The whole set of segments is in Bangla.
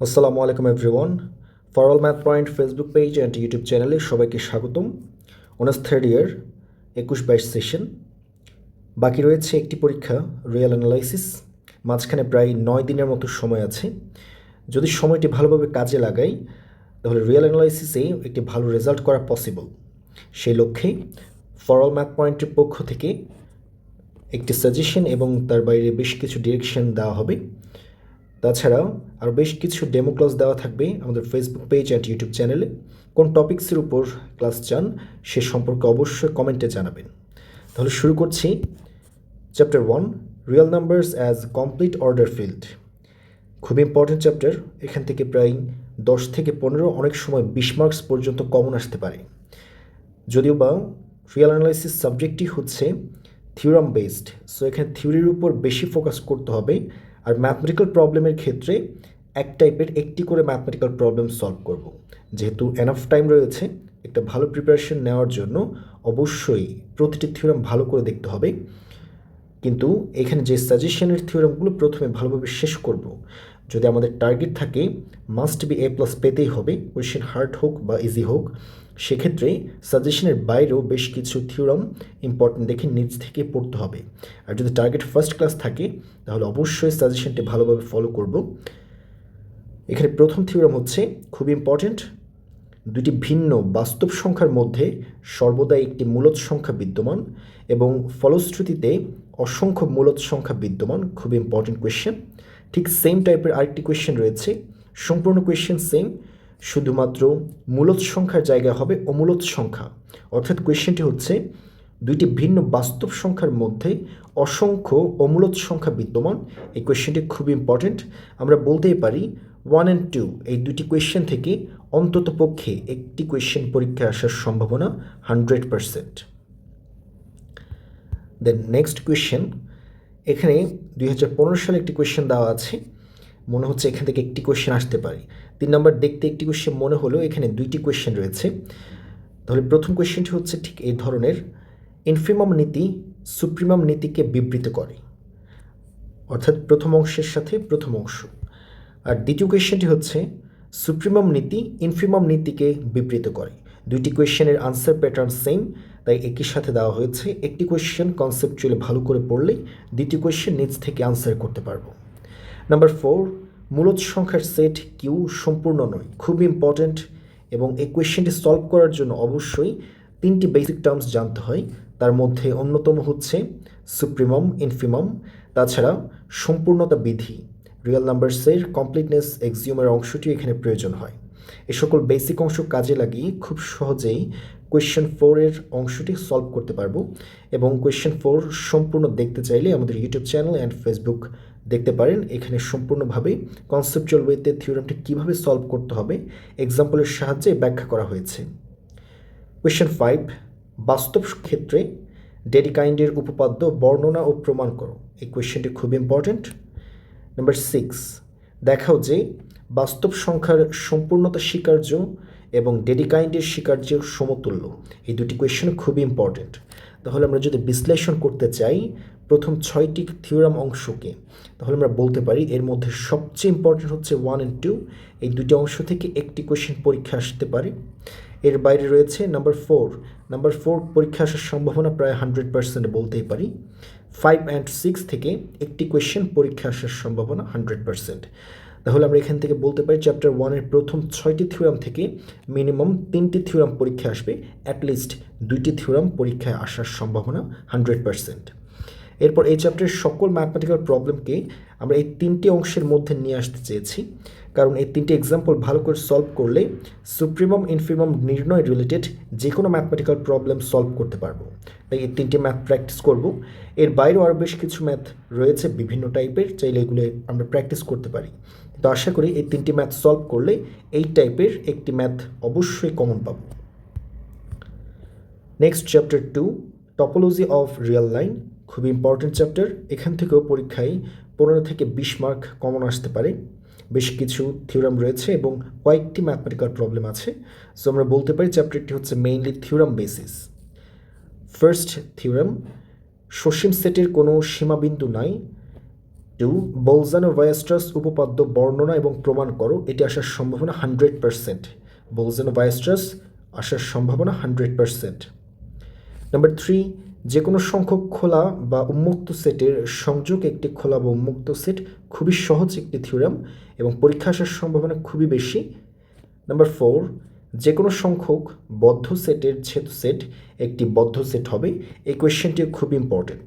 আসসালামু আলাইকুম everyone. For all math point Facebook page and YouTube চ্যানেলে সবাইকে স্বাগতম। অনার্স থার্ড ইয়ার একুশ বাইশ সেশন বাকি রয়েছে একটি পরীক্ষা রিয়েল অ্যানালাইসিস মাঝখানে প্রায় নয় দিনের মতো সময় আছে। যদি সময়টি ভালোভাবে কাজে লাগাই, তাহলে রিয়েল অ্যানালাইসিসে একটি ভালো রেজাল্ট করা পসিবল সেই লক্ষ্যে ফর অল ম্যাথ পয়েন্টের পক্ষ থেকে একটি সাজেশন এবং তার বাইরে বেশ কিছু ডিরেকশন দেওয়া হবে। তাছাড়াও আরও বেশ কিছু ডেমো ক্লাস দেওয়া থাকবে আমাদের ফেসবুক পেজ অ্যান্ড ইউটিউব চ্যানেলে কোন টপিক্সের উপর ক্লাস চান, সে সম্পর্কে অবশ্যই কমেন্টে জানাবেন। তাহলে শুরু করছি। Chapter one real numbers as complete order field খুব ইম্পর্টেন্ট চ্যাপ্টার এখান থেকে প্রায় দশ থেকে পনেরো, অনেক সময় বিশ মার্কস পর্যন্ত কমন আসতে পারে। যদিও বা রিয়েল অ্যানালাইসিস সাবজেক্টই হচ্ছে থিওরাম বেসড সো এখানে থিওরির উপর বেশি ফোকাস করতে হবে। আর ম্যাথমেটিক্যাল প্রবলেমের ক্ষেত্রে এক টাইপের একটি করে ম্যাথমেটিক্যাল প্রবলেম সলভ করব। যেহেতু এনাফ টাইম রয়েছে, একটা ভালো প্রিপারেশন নেওয়ার জন্য অবশ্যই প্রতিটি থিওরাম ভালো করে দেখতে হবে। কিন্তু এখানে যে সাজেশনের থিওরামগুলো প্রথমে ভালোভাবে শেষ করব যদি আমাদের টার্গেট থাকে মাস্ট বি এ প্লাস পেতেই হবে কোয়েশ্চেন হার্ড হোক বা ইজি হোক, সেক্ষেত্রে সাজেশনের বাইরেও বেশ কিছু থিওরাম ইম্পর্টেন্ট দেখে নিজ থেকে পড়তে হবে। আর যদি টার্গেট ফার্স্ট ক্লাস থাকে, তাহলে অবশ্যই সাজেশনটি ভালোভাবে ফলো করব। এখানে প্রথম থিওরাম হচ্ছে খুব ইম্পর্টেন্ট দুটি ভিন্ন বাস্তব সংখ্যার মধ্যে সর্বদা একটি মূলত সংখ্যা বিদ্যমান এবং ফলশ্রুতিতে অসংখ্য মূলত সংখ্যা বিদ্যমান, খুব ইম্পর্টেন্ট কোয়েশ্চেন ঠিক সেম টাইপের আরেকটি কোয়েশ্চেন রয়েছে। সম্পূর্ণ কোয়েশ্চেন সেম শুধুমাত্র মূলত সংখ্যার জায়গায় হবে অমূলত সংখ্যা। অর্থাৎ কোয়েশ্চেনটি হচ্ছে দুইটি ভিন্ন বাস্তব সংখ্যার মধ্যে অসংখ্য অমূলত সংখ্যা বিদ্যমান। এই কোয়েশ্চেনটি খুব ইম্পর্টেন্ট আমরা বলতেই পারি ওয়ান অ্যান্ড টু এই দুটি কোয়েশ্চেন থেকে অন্তত পক্ষে একটি কোয়েশ্চেন পরীক্ষায় আসার সম্ভাবনা hundred percent then next question এখানে দুই হাজার পনেরো সালে একটি কোয়েশ্চেন দেওয়া আছে। মনে হচ্ছে এখান থেকে একটি কোয়েশ্চেন আসতে পারে। তিন নম্বর, দেখতে একটি কোয়েশ্চেন মনে হলো এখানে দুইটি কোয়েশ্চেন রয়েছে। তাহলে প্রথম কোয়েশ্চেনটি হচ্ছে ঠিক এই ধরনের। ইনফিমাম নীতি সুপ্রিমাম নীতিকে বিবৃত করে। অর্থাৎ প্রথম অংশের সাথে প্রথম অংশ। আর দ্বিতীয় কোয়েশ্চেনটি হচ্ছে সুপ্রিমাম নীতি ইনফিমাম নীতিকে বিবৃত করে। দুইটি কোয়েশ্চেনের আনসার প্যাটার্ন সেম তাই একই সাথে দেওয়া হয়েছে, একটি কোয়েশ্চেন কনসেপচুয়ালি ভালো করে পড়লেই দ্বিতীয় কোয়েশ্চেন নিজ থেকে আনসার করতে পারব। নাম্বার ফোর মূলত সংখ্যার সেট কিউ সম্পূর্ণ নয়, খুব ইম্পর্ট্যান্ট এবং এই কোয়েশ্চেনটি সলভ করার জন্য অবশ্যই তিনটি বেসিক টার্মস জানতে হয়। তার মধ্যে অন্যতম হচ্ছে সুপ্রিমাম ইনফিমাম তাছাড়া সম্পূর্ণতা বিধি রিয়েল নাম্বারসের কমপ্লিটনেস এক্সিউমের অংশটি এখানে প্রয়োজন হয়। এ সকল বেসিক অংশ কাজে লাগিয়ে খুব সহজেই কোয়েশ্চেন ফোরের অংশটি সলভ করতে পারব এবং কোয়েশ্চেন ফোর সম্পূর্ণ দেখতে চাইলে আমাদের ইউটিউব চ্যানেল অ্যান্ড ফেসবুক দেখতে পারেন। এখানে সম্পূর্ণভাবে কনসেপচুয়াল ওয়েতে থিওরামটি কীভাবে সলভ করতে হবে এক্সাম্পলের সাহায্যে ব্যাখ্যা করা হয়েছে। কোয়েশ্চেন ফাইভ বাস্তব ক্ষেত্রে ডেডিকাইন্ডের উপপাদ্য বর্ণনা ও প্রমাণ করো। এই কোয়েশ্চেনটি খুব ইম্পর্ট্যান্ট নাম্বার সিক্স দেখাও যে বাস্তব সংখ্যার সম্পূর্ণতা স্বীকার্য এবং ডেডিকাইন্ডের স্বীকার্য সমতুল্য। এই দুটি কোয়েশ্চেন খুবই ইম্পর্ট্যান্ট তাহলে আমরা যদি বিশ্লেষণ করতে চাই, প্রথম ছয়টি থিওরাম অংশকে, তাহলে আমরা বলতে পারি এর মধ্যে সবচেয়ে ইম্পর্টেন্ট হচ্ছে ওয়ান অ্যান্ড টু এই দুটি অংশ থেকে একটি কোয়েশ্চেন পরীক্ষা আসতে পারে। এর বাইরে রয়েছে নাম্বার ফোর নাম্বার ফোর পরীক্ষা আসার সম্ভাবনা প্রায় হান্ড্রেড পার্সেন্ট বলতেই পারি। ফাইভ অ্যান্ড সিক্স থেকে একটি কোয়েশ্চেন পরীক্ষা আসার সম্ভাবনা হান্ড্রেড পার্সেন্ট তাহলে আমরা এখান থেকে বলতে পারি চ্যাপ্টার ওয়ানের প্রথম ছয়টি থিওরাম থেকে মিনিমাম তিনটি থিওরাম পরীক্ষা আসবে। অ্যাটলিস্ট দুইটি থিওরাম পরীক্ষায় আসার সম্ভাবনা হান্ড্রেড পার্সেন্ট এরপর এই চ্যাপ্টারের সকল ম্যাথমেটিক্যাল প্রবলেমকে আমরা এই তিনটি অংশের মধ্যে নিয়ে আসতে চেয়েছি। কারণ এই তিনটি এক্সাম্পল ভালো করে সলভ করলে সুপ্রিমাম ইনফিমাম নির্ণয় রিলেটেড যে কোনো ম্যাথমেটিক্যাল প্রবলেম সলভ করতে পারব। তাই এই তিনটি ম্যাথ প্র্যাকটিস করব। এর বাইরেও আরও বেশ কিছু ম্যাথ রয়েছে, বিভিন্ন টাইপের চাইলে এগুলো আমরা প্র্যাকটিস করতে পারি। তো আশা করি এই তিনটি ম্যাথ সলভ করলে এই টাইপের একটি ম্যাথ অবশ্যই কমন পাব। Next chapter two topology of real line খুবই ইম্পর্টেন্ট চ্যাপ্টার এখান থেকেও পরীক্ষায় পনেরো থেকে বিশ মার্ক কমন আসতে পারে। বেশ কিছু থিওরাম রয়েছে এবং কয়েকটি ম্যাথমেটিক্যাল প্রবলেম আছে। সো আমরা বলতে পারি চ্যাপ্টারটি হচ্ছে mainly theorem basis first theorem সসীম সেটের কোনো সীমাবিন্দু নাই। টু বোলজানো ভায়াস্ট্রাস উপপাদ্য বর্ণনা এবং প্রমাণ করো, এটি আসার সম্ভাবনা হান্ড্রেড পার্সেন্ট বোলজানো ভায়াস্ট্রাস আসার সম্ভাবনা হান্ড্রেড পার্সেন্ট নাম্বার থ্রি যে কোনো সংখ্যক খোলা বা উন্মুক্ত সেটের সংযোগ একটি খোলা বা উন্মুক্ত সেট খুবই সহজ একটি থিওরাম এবং পরীক্ষা আসার সম্ভাবনা খুবই বেশি। নাম্বার ফোর যে কোনো সংখ্যক বদ্ধ সেটের ছেদ সেট একটি বদ্ধ সেট হবে। এই কোয়েশ্চেনটিও খুব ইম্পর্ট্যান্ট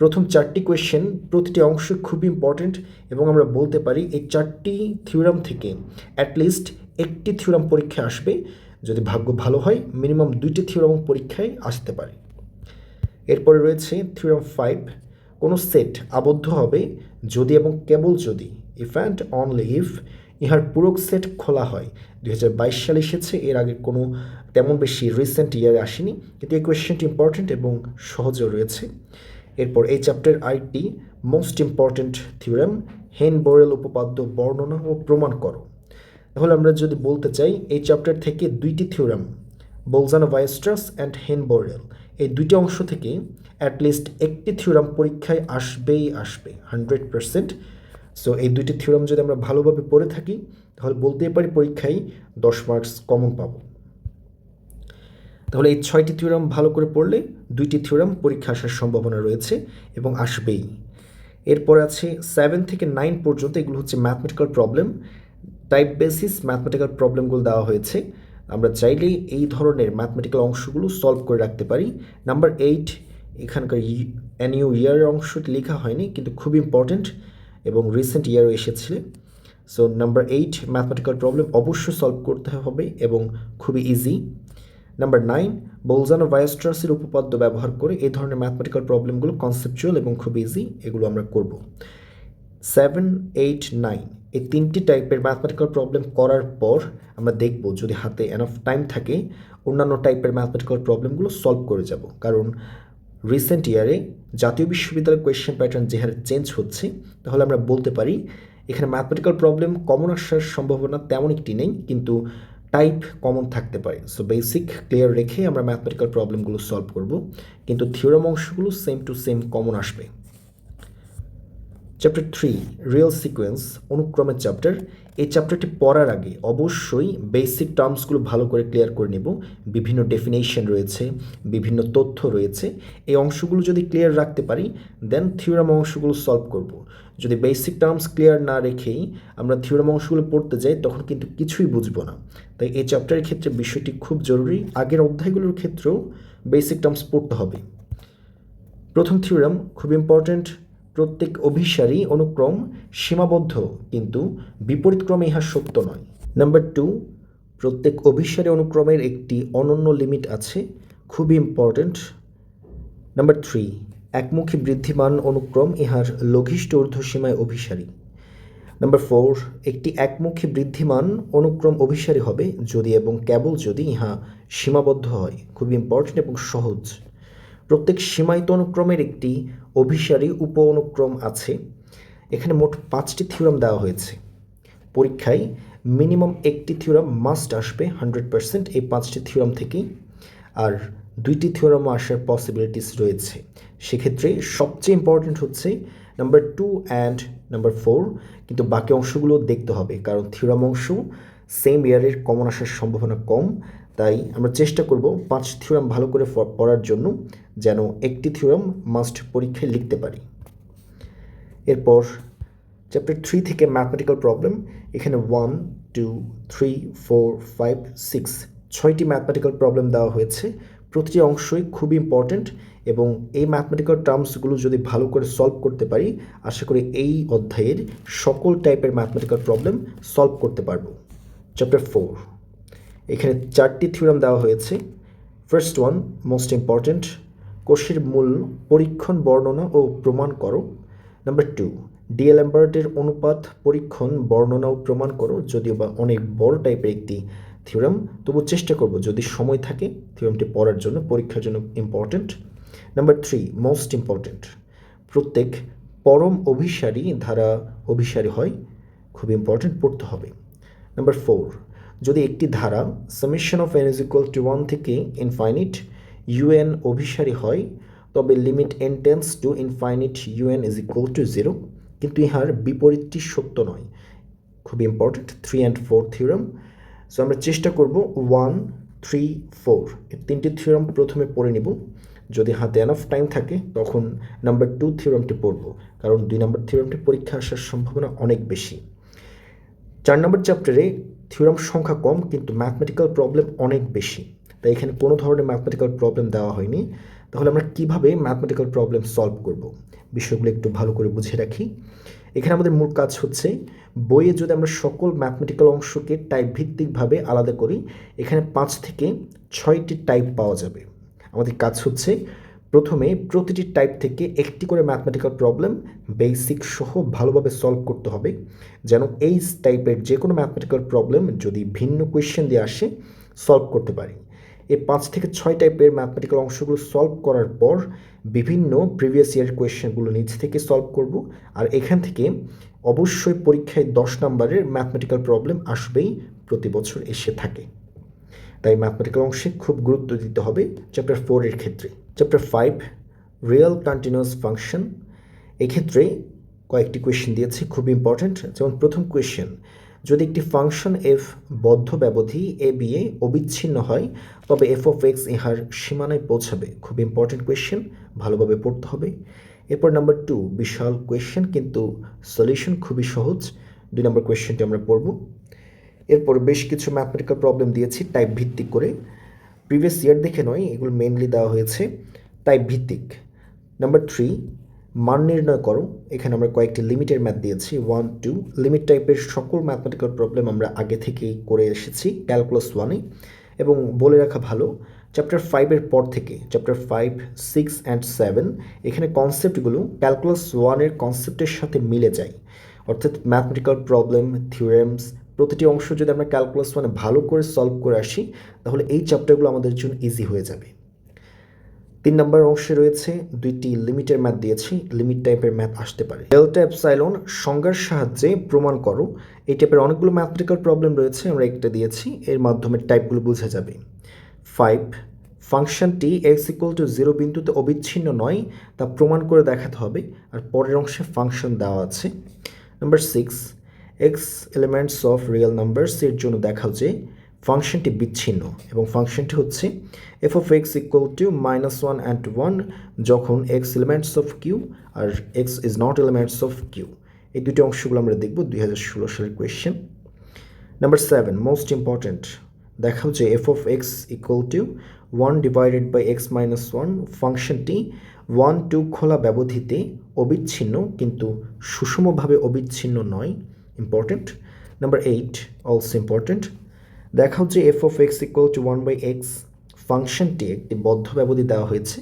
প্রথম চারটি কোয়েশ্চেন প্রতিটি অংশ খুব ইম্পর্ট্যান্ট এবং আমরা বলতে পারি এই চারটি থিওরাম থেকে অ্যাটলিস্ট একটি থিওরাম পরীক্ষায় আসবে। যদি ভাগ্য ভালো হয় মিনিমাম দুইটি থিওরাম পরীক্ষায় আসতে পারে। এরপরে রয়েছে থিওরাম ফাইভ কোনো সেট আবদ্ধ হবে যদি এবং কেবল যদি। ইফ অ্যান্ড অনলি ইফ ইহার পূরক সেট খোলা হয় দুই হাজার বাইশ সালে এসেছে। এর আগে কোনো তেমন বেশি রিসেন্ট ইয়ারে আসেনি। কিন্তু এই কোয়েশ্চেনটি ইম্পর্ট্যান্ট এবং সহজও রয়েছে। এরপর এই চ্যাপ্টার আরেকটি most important theorem Heine Borel উপপাদ্য বর্ণনা ও প্রমাণ করো। তাহলে আমরা যদি বলতে চাই, এই চ্যাপ্টার থেকে দুইটি theorem Bolzano Weierstrass and Heine Borel এই দুইটি অংশ থেকে অ্যাটলিস্ট একটি থিওরাম পরীক্ষায় আসবেই আসবে হান্ড্রেড পার্সেন্ট সো এই দুইটি থিওরাম যদি আমরা ভালোভাবে পড়ে থাকি তাহলে বলতেই পারি পরীক্ষায় দশ মার্কস কমন পাবো। তাহলে এই ছয়টি থিওরাম ভালো করে পড়লে দুইটি থিওরাম পরীক্ষা আসার সম্ভাবনা রয়েছে এবং আসবেই। এরপর আছে সেভেন থেকে নাইন পর্যন্ত এগুলো হচ্ছে mathematical problem type basis mathematical প্রবলেমগুলো দেওয়া হয়েছে। আমরা চাইলেই এই ধরনের ম্যাথমেটিক্যাল অংশগুলো সলভ করে রাখতে পারি। নাম্বার এইট এখানকার অ্যানিউ ইয়ারের অংশটি লেখা হয়নি, কিন্তু খুব ইম্পর্ট্যান্ট এবং রিসেন্ট ইয়ারও এসেছিল so number eight mathematical problem অবশ্যই সলভ করতে হবে এবং খুবই ইজি নাম্বার নাইন বোলজানো ভায়াস্ট্রাসের উপপাদ্য ব্যবহার করে এই ধরনের ম্যাথমেটিক্যাল প্রবলেমগুলো কনসেপচুয়াল এবং খুব ইজি এগুলো আমরা করব। সেভেন এইট নাইন এই তিনটি টাইপের ম্যাথমেটিক্যাল প্রবলেম করার পর আমরা দেখব যদি হাতে এনাফ টাইম থাকে, অন্যান্য টাইপের ম্যাথমেটিক্যাল প্রবলেমগুলো সলভ করে যাব। কারণ রিসেন্ট ইয়ারে জাতীয় বিশ্ববিদ্যালয়ের কোয়েশ্চেন প্যাটার্ন যে হারে চেঞ্জ হচ্ছে, তাহলে আমরা বলতে পারি এখানে ম্যাথমেটিক্যাল প্রবলেম কমন আসার সম্ভাবনা তেমন একটি নেই, কিন্তু টাইপ কমন থাকতে পারে। সো বেসিক ক্লিয়ার রেখে আমরা ম্যাথমেটিক্যাল প্রবলেমগুলো সলভ করব। কিন্তু থিওরাম অংশগুলো সেম টু সেম কমন আসবে। চ্যাপ্টার থ্রি রিয়েল সিকোয়েন্স অনুক্রমের চ্যাপ্টার এই চ্যাপ্টারটি পড়ার আগে অবশ্যই বেসিক টার্মসগুলো ভালো করে ক্লিয়ার করে নেব। বিভিন্ন ডেফিনেশন রয়েছে, বিভিন্ন তথ্য রয়েছে। এই অংশগুলো যদি ক্লিয়ার রাখতে পারি দেন থিওরাম অংশগুলো সলভ করব। যদি বেসিক টার্মস ক্লিয়ার না রেখেই আমরা থিওরাম অংশগুলো পড়তে যাই, তখন কিন্তু কিছুই বুঝব না। তাই এই চ্যাপ্টারের ক্ষেত্রে বিষয়টি খুব জরুরি। আগের অধ্যায়গুলোর ক্ষেত্রেও বেসিক টার্মস পড়তে হবে। প্রথম থিওরাম খুব ইম্পর্ট্যান্ট প্রত্যেক অভিসারী অনুক্রম সীমাবদ্ধ, কিন্তু বিপরীতক্রমে ইহা সত্য নয়। নাম্বার টু প্রত্যেক অভিসারী অনুক্রমের একটি অনন্য লিমিট আছে, খুবই ইম্পর্ট্যান্ট নাম্বার থ্রি একমুখী বৃদ্ধিমান অনুক্রম ইহার লঘিষ্ঠ ঊর্ধ্বসীমায় অভিসারী। নাম্বার ফোর একটি একমুখী বৃদ্ধিমান অনুক্রম অভিসারী হবে যদি এবং কেবল যদি ইহা সীমাবদ্ধ হয়। খুবই ইম্পর্ট্যান্ট এবং সহজ। প্রত্যেক সীমায়িত অনুক্রমের একটি অভিসারী উপ অনুক্রম আছে। এখানে মোট পাঁচটি থিওরাম দেওয়া হয়েছে। পরীক্ষায় মিনিমাম একটি থিওরাম মাস্ট আসবে, হান্ড্রেড পার্সেন্ট এই পাঁচটি থিওরাম থেকেই। আর দুইটি থিওরামও আসার পসিবিলিটিস রয়েছে। সেক্ষেত্রে সবচেয়ে ইম্পর্ট্যান্ট হচ্ছে number two and number four কিন্তু বাকি অংশগুলো দেখতে হবে। কারণ থিওরাম অংশ সেম ইয়ারের কমন আসার সম্ভাবনা কম। তাই আমরা চেষ্টা করব পাঁচ থিওরাম ভালো করে পড়ার জন্য। যেন একটি থিওরাম মাস্ট পরীক্ষায় লিখতে পারি। এরপর চ্যাপ্টার থ্রি থেকে ম্যাথমেটিক্যাল প্রবলেম এখানে one two three four five six ছয়টি ম্যাথমেটিক্যাল প্রবলেম দেওয়া হয়েছে। প্রতিটি অংশই খুবই ইম্পর্ট্যান্ট এবং এই ম্যাথমেটিক্যাল টার্মসগুলো যদি ভালো করে সলভ করতে পারি, আশা করি এই অধ্যায়ের সকল টাইপের ম্যাথমেটিক্যাল প্রবলেম সলভ করতে পারব। চ্যাপ্টার ফোর এখানে চারটি থিওরাম দেওয়া হয়েছে। ফার্স্ট ওয়ান মোস্ট ইম্পর্ট্যান্ট কোষের মূল পরীক্ষণ বর্ণনা ও প্রমাণ করো। নাম্বার টু ডিএল এম্বার্টের অনুপাত পরীক্ষণ, বর্ণনা ও প্রমাণ করো। যদিও বা অনেক বড় টাইপের একটি থিওরাম তবু চেষ্টা করব যদি সময় থাকে থিওরামটি পড়ার জন্য, পরীক্ষার জন্য important number three most important প্রত্যেক পরম অভিসারী ধারা অভিসারী হয়, খুব ইম্পর্ট্যান্ট পড়তে হবে। নাম্বার ফোর যদি একটি ধারা summation of N is equal to one থেকে ইনফাইনিট ইউএন অভিসারী হয়, তবে limit N tends to infinite U N is equal to zero কিন্তু ইহার বিপরীতটি সত্য নয়। খুব important three and four theorem so আমরা চেষ্টা করব ওয়ান থ্রি ফোর এই তিনটি থিওরাম প্রথমে পড়ে নিব। যদি হাতে এনাফ টাইম থাকে, তখন নাম্বার টু থিওরামটি পড়ব, কারণ দুই নম্বর থিওরামটি পরীক্ষা আসার সম্ভাবনা অনেক বেশি। চার নম্বর চ্যাপ্টারে থিওরাম সংখ্যা কম, কিন্তু ম্যাথমেটিক্যাল প্রবলেম অনেক বেশি। তাই এখানে কোনো ধরনের ম্যাথমেটিক্যাল প্রবলেম দেওয়া হয়নি। তাহলে আমরা কীভাবে ম্যাথমেটিক্যাল প্রবলেম সলভ করব? বিষয়গুলো একটু ভালো করে বুঝে রাখি। এখানে আমাদের মূল কাজ হচ্ছে, বইয়ে যদি আমরা সকল ম্যাথমেটিক্যাল অংশকে টাইপ ভিত্তিকভাবে আলাদা করি, এখানে পাঁচ থেকে ছয়টি টাইপ পাওয়া যাবে। আমাদের কাজ হচ্ছে, প্রথমে প্রতিটি টাইপ থেকে একটি করে ম্যাথমেটিক্যাল প্রবলেম বেসিক সহ ভালোভাবে সলভ করতে হবে, যেন এই টাইপের যে কোনো ম্যাথমেটিক্যাল প্রবলেম যদি ভিন্ন কোয়েশ্চেন দিয়ে আসে সলভ করতে পারি। এই পাঁচ থেকে ছয় টাইপের ম্যাথমেটিক্যাল অংশগুলো সলভ করার পর বিভিন্ন প্রিভিয়াস ইয়ার কোয়েশ্চেনগুলো নিজ থেকে সলভ করব। আর এখান থেকে অবশ্যই পরীক্ষায় দশ নম্বরের ম্যাথমেটিক্যাল প্রবলেম আসবেই প্রতি বছর এসে থাকে। তাই ম্যাথমেটিক্যাল অংশে খুব গুরুত্ব দিতে হবে চ্যাপ্টার ফোরের ক্ষেত্রে। Chapter five real continuous function এক্ষেত্রে কয়েকটি কোয়েশ্চেন দিয়েছে, খুব ইম্পর্ট্যান্ট যেমন প্রথম কোয়েশ্চেন যদি একটি ফাংশন এফ বদ্ধ ব্যবধি এ বি এ অবিচ্ছিন্ন হয়, তবে এফ অফ এক্স ইহার সীমানায় পৌঁছাবে। খুব ইম্পর্টেন্ট কোয়েশ্চেন ভালোভাবে পড়তে হবে। এরপর নাম্বার টু বিশাল কোয়েশ্চেন কিন্তু সলিউশন খুবই সহজ। দুই নম্বর কোয়েশ্চেনটি আমরা পড়ব। এরপর বেশ কিছু ম্যাথমেটিক্যাল প্রবলেম দিয়েছি টাইপ ভিত্তিক করে। প্রিভিয়াস ইয়ার দেখে নয়, এগুলো মেনলি দেওয়া হয়েছে টাইপ ভিত্তিক। নাম্বার থ্রি মান নির্ণয় করো। এখানে আমরা কয়েকটি লিমিটের ম্যাথ দিয়েছি। ওয়ান টু লিমিট টাইপের সকল ম্যাথমেটিক্যাল প্রবলেম আমরা আগে থেকেই করে এসেছি ক্যালকুলাস ওয়ানে এবং বলে রাখা ভালো চ্যাপ্টার ফাইভের পর থেকে chapter five six and seven এখানে কনসেপ্টগুলো ক্যালকুলাস ওয়ানের কনসেপ্টের সাথে মিলে যায়। অর্থাৎ ম্যাথমেটিক্যাল প্রবলেম থিওরেমস প্রতিটি অংশ যদি আমরা ক্যালকুলাস ওয়ানে ভালো করে সলভ করে আসি, তাহলে এই চ্যাপ্টারগুলো আমাদের জন্য ইজি হয়ে যাবে। তিন নম্বর অংশে রয়েছে দুইটি লিমিটের ম্যাথ দিয়েছি, লিমিট টাইপের ম্যাথ আসতে পারে। ডেল্টা এপসাইলন সংজ্ঞার সাহায্যে প্রমাণ করো। এই টাইপের অনেকগুলো ম্যাথমেটিক্যাল প্রবলেম রয়েছে, আমরা একটা দিয়েছি, এর মাধ্যমে টাইপগুলো বোঝা যাবে। ফাইভ ফাংশনটি এক্স ইকুয়াল টু জিরো বিন্দুতে অবিচ্ছিন্ন নয়, তা প্রমাণ করে দেখাতে হবে, আর পরের অংশে ফাংশন দেওয়া আছে। Number six X elements of real numbers এর জন্য দেখাও যে ফাংশনটি বিচ্ছিন্ন এবং ফাংশনটি হচ্ছে F of X equal to minus one and one যখন x elements of Q R X is not elements of Q এই দুটি অংশগুলো আমরা দেখব দুই হাজার ষোলো সালের question number seven most important দেখাও যে F of X equal to one divided by X minus one ফাংশনটি ওয়ান টু খোলা ব্যবধিতে অবিচ্ছিন্ন কিন্তু সুষমভাবে অবিচ্ছিন্ন নয়। Important number eight also important দেখাও যে F of X equal to one by X ফাংশনটি একটি বদ্ধ ব্যবধি দেওয়া হয়েছে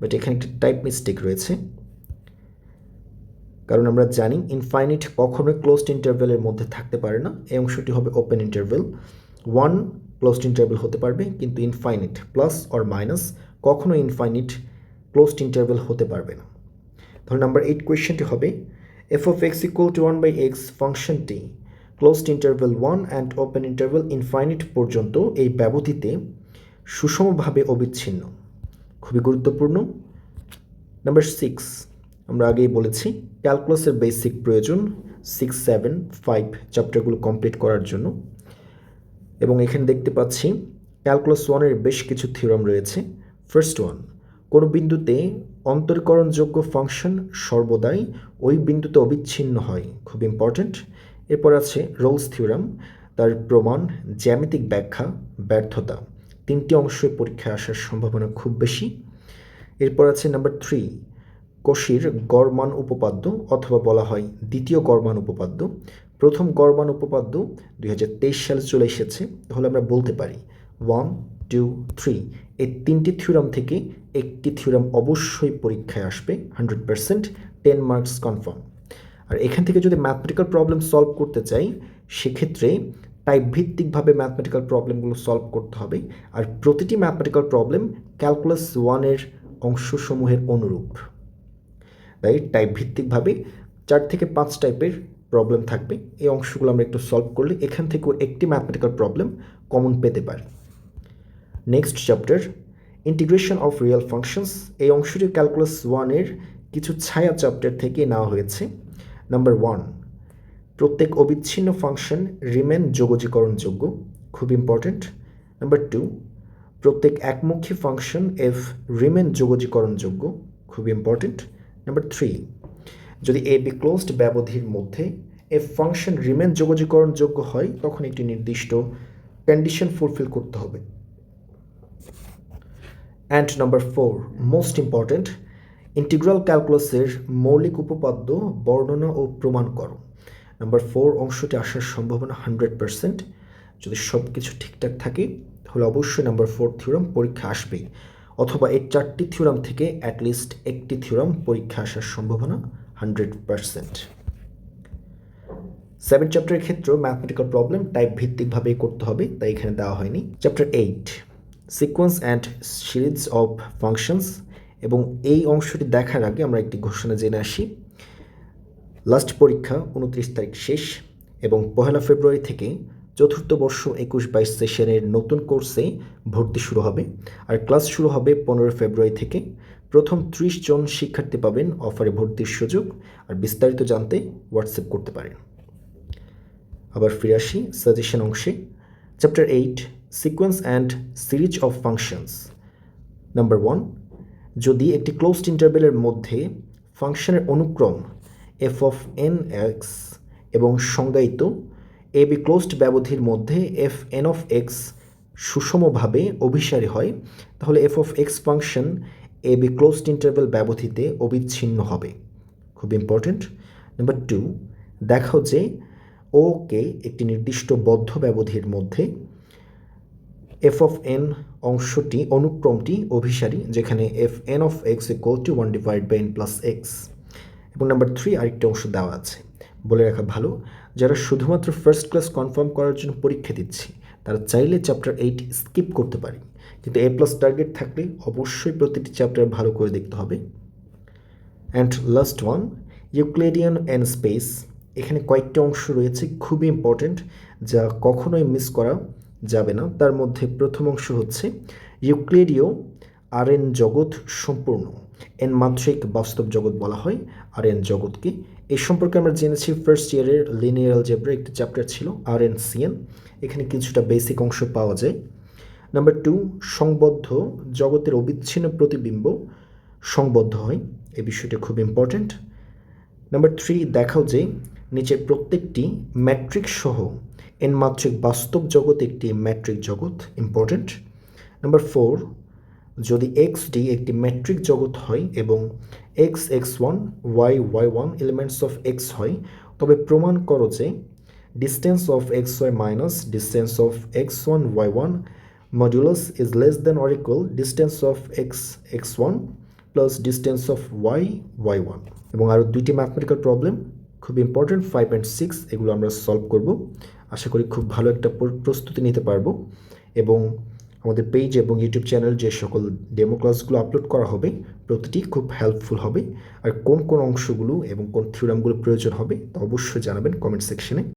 বাট এখানে একটি টাইপ মিস্টেক রয়েছে। কারণ আমরা জানি ইনফাইনিট কখনোই ক্লোজড ইন্টারভেলের মধ্যে থাকতে পারে না, এই অংশটি হবে open interval one closed interval হতে পারবে, কিন্তু ইনফাইনিট প্লাস অর মাইনাস কখনো ইনফাইনিট ক্লোজড ইন্টারভেল হতে পারবে না। ধরুন নাম্বার এইট কোয়েশ্চেনটি হবে F of X equal to one by X ফাংশনটি closed interval one and open interval infinite পর্যন্ত এই ব্যবধিতে সুষমভাবে অবিচ্ছিন্ন। খুবই গুরুত্বপূর্ণ। নাম্বার সিক্স আমরা আগেই বলেছি ক্যালকুলাসের বেসিক প্রয়োজন সিক্স সেভেন ফাইভ চ্যাপ্টারগুলো কমপ্লিট করার জন্য। এবং এখানে দেখতে পাচ্ছি ক্যালকুলাস ওয়ানের বেশ কিছু থিওরাম রয়েছে। ফার্স্ট ওয়ান কোনো বিন্দুতে অন্তর্করণযোগ্য ফাংশন সর্বদাই ওই বিন্দুতে অবিচ্ছিন্ন হয়। খুব ইম্পর্ট্যান্ট এরপর আছে রোলস থিওরাম, তার প্রমাণ, জ্যামিতিক ব্যাখ্যা, ব্যর্থতা। তিনটি অংশে পরীক্ষায় আসার সম্ভাবনা খুব বেশি। এরপর আছে নাম্বার থ্রি কোশির গড়মান উপপাদ্য, অথবা বলা হয় দ্বিতীয় গড়মান উপপাদ্য। প্রথম গড়মান উপপাদ্য দুই হাজার তেইশ সালে চলে এসেছে, তাহলে আমরা বলতে পারি ওয়ান, টু, থ্রি। এই তিনটি থিওরাম থেকে একটি থিওরাম অবশ্যই পরীক্ষায় আসবে, hundred percent, ten marks confirm. আর এখান থেকে যদি ম্যাথমেটিক্যাল প্রবলেম সলভ করতে চাই, সেক্ষেত্রে টাইপ ভিত্তিকভাবে ম্যাথমেটিক্যাল প্রবলেমগুলো সলভ করতে হবে। আর প্রতিটি ম্যাথমেটিক্যাল প্রবলেম ক্যালকুলাস ওয়ানের অংশসমূহের অনুরূপ। তাই টাইপ ভিত্তিকভাবে চার থেকে পাঁচ টাইপের প্রবলেম থাকবে। এই অংশগুলো আমরা একটু সলভ করলে এখান থেকেও একটি ম্যাথমেটিক্যাল প্রবলেম কমন পেতে পারি। Next chapter integration of real functions এই অংশটি ক্যালকুলাস ওয়ানের কিছু ছায়া চ্যাপ্টার থেকে নেওয়া হয়েছে। নাম্বার ওয়ান প্রত্যেক অবিচ্ছিন্ন ফাংশন রিমেন যোগজীকরণযোগ্য, খুব ইম্পর্ট্যান্ট নাম্বার টু প্রত্যেক একমুখী ফাংশন এফ রিমেন যোগজীকরণযোগ্য, খুব ইম্পর্ট্যান্ট নাম্বার থ্রি যদি এ বি ক্লোজড ব্যবধির মধ্যে এফ ফাংশন রিমেন যোগজীকরণযোগ্য হয়, তখন একটি নির্দিষ্ট কন্ডিশন ফুলফিল করতে হবে। And number four most important integral ক্যালকুলাসের মৌলিক উপপাদ্য, বর্ণনা ও প্রমাণ করো। নাম্বার ফোর, অংশটি আসার সম্ভাবনা হান্ড্রেড পার্সেন্ট। যদি সব কিছু ঠিকঠাক থাকে, তাহলে অবশ্যই নাম্বার ফোর থিওরাম পরীক্ষা আসবেই। অথবা এই চারটি থিওরাম থেকে অ্যাটলিস্ট একটি থিওরাম পরীক্ষা আসার সম্ভাবনা হান্ড্রেড পার্সেন্ট। সেভেন চ্যাপ্টারের ক্ষেত্রেও ম্যাথমেটিক্যাল প্রবলেম টাইপ ভিত্তিকভাবেই করতে হবে, তাই এখানে দেওয়া হয়নি। Chapter eight sequence and series of functions এবং এই অংশটি দেখার আগে আমরা একটি ঘোষণা জেনে আসি। লাস্ট পরীক্ষা উনত্রিশ তারিখ শেষ এবং পহেলা ফেব্রুয়ারি থেকে চতুর্থ বর্ষ একুশ বাইশ সেশনের নতুন কোর্সে ভর্তি শুরু হবে আর ক্লাস শুরু হবে পনেরো ফেব্রুয়ারি থেকে। প্রথম ত্রিশ জন শিক্ষার্থী পাবেন অফারে ভর্তির সুযোগ আর বিস্তারিত জানতে হোয়াটসঅ্যাপ করতে পারেন। আবার ফিরে আসি সাজেশন অংশে। Chapter eight, sequence and series of functions. Number one যদি একটি ক্লোজড ইন্টারভেলের মধ্যে ফাংশনের অনুক্রম এফ অফ এন এক্স এবং সংজ্ঞায়িত এ বি ক্লোজড ব্যবধির মধ্যে এফ এন অফ এক্স সুষমভাবে অভিসারী হয়, তাহলে F of X function A B closed interval ব্যবধিতে অবিচ্ছিন্ন হবে। খুব ইম্পর্ট্যান্ট নাম্বার টু দেখাও যে ওকে একটি নির্দিষ্ট বদ্ধ ব্যবধির মধ্যে এফ অফ এন অংশটি, অনুক্রমটি অভিসারী, যেখানে F N of X equal to one divide by N plus X এবং নাম্বার থ্রি আরেকটি অংশ দেওয়া আছে। বলে রাখা ভালো, যারা শুধুমাত্র ফার্স্ট ক্লাস কনফার্ম করার জন্য পরীক্ষা দিচ্ছি, তারা চাইলে চ্যাপ্টার এইট স্কিপ করতে পারে। কিন্তু এ প্লাস টার্গেট থাকলে অবশ্যই প্রতিটি চ্যাপ্টার ভালো করে দেখতে হবে। And last one Euclidean and space এখানে কয়েকটি অংশ রয়েছে খুবই ইম্পর্ট্যান্ট যা কখনোই মিস করা যাবে না। তার মধ্যে প্রথম অংশ হচ্ছে, ইউক্লেডীয় আর এন জগৎ সম্পূর্ণ। এন মাত্রিক বাস্তব জগৎ বলা হয় আর এন জগৎকে। এই সম্পর্কে আমরা জেনেছি ফার্স্ট ইয়ারের লিনিয়ার জেব্রা একটি চ্যাপ্টার ছিল আর এন সিএন। এখানে কিছুটা বেসিক অংশ পাওয়া যায়। নাম্বার টু সংবদ্ধ জগতের অবিচ্ছিন্ন প্রতিবিম্ব সংবদ্ধ হয়। এই বিষয়টা খুব ইম্পর্ট্যান্ট নাম্বার থ্রি দেখাও যে নিচের প্রত্যেকটি ম্যাট্রিক সহ এন মাত্রিক বাস্তব জগৎ একটি ম্যাট্রিক জগৎ ইম্পর্ট্যান্ট নাম্বার ফোর যদি এক্স ডি একটি ম্যাট্রিক জগৎ হয় এবং X X one Y Y one elements of X হয়, তবে প্রমাণ করো যে distance of X Y minus distance of X one Y one less than or equal distance of X X one plus distance of Y Y one এবং আরও দুইটি ম্যাথমেটিক্যাল প্রবলেম খুব ইম্পর্টেন্ট ফাইভ অ্যান্ড সিক্স এগুলো আমরা সলভ করব। আশা করি খুব ভালো একটা প্রস্তুতি নিতে পারব। এবং আমাদের পেজ এবং ইউটিউব চ্যানেল যে সকল ডেমো ক্লাসগুলো আপলোড করা হবে, প্রতিটি খুব হেল্পফুল হবে। আর কোন কোন অংশগুলো এবং কোন থিওরামগুলো প্রয়োজন হবে তা অবশ্যই জানাবেন কমেন্ট সেকশনে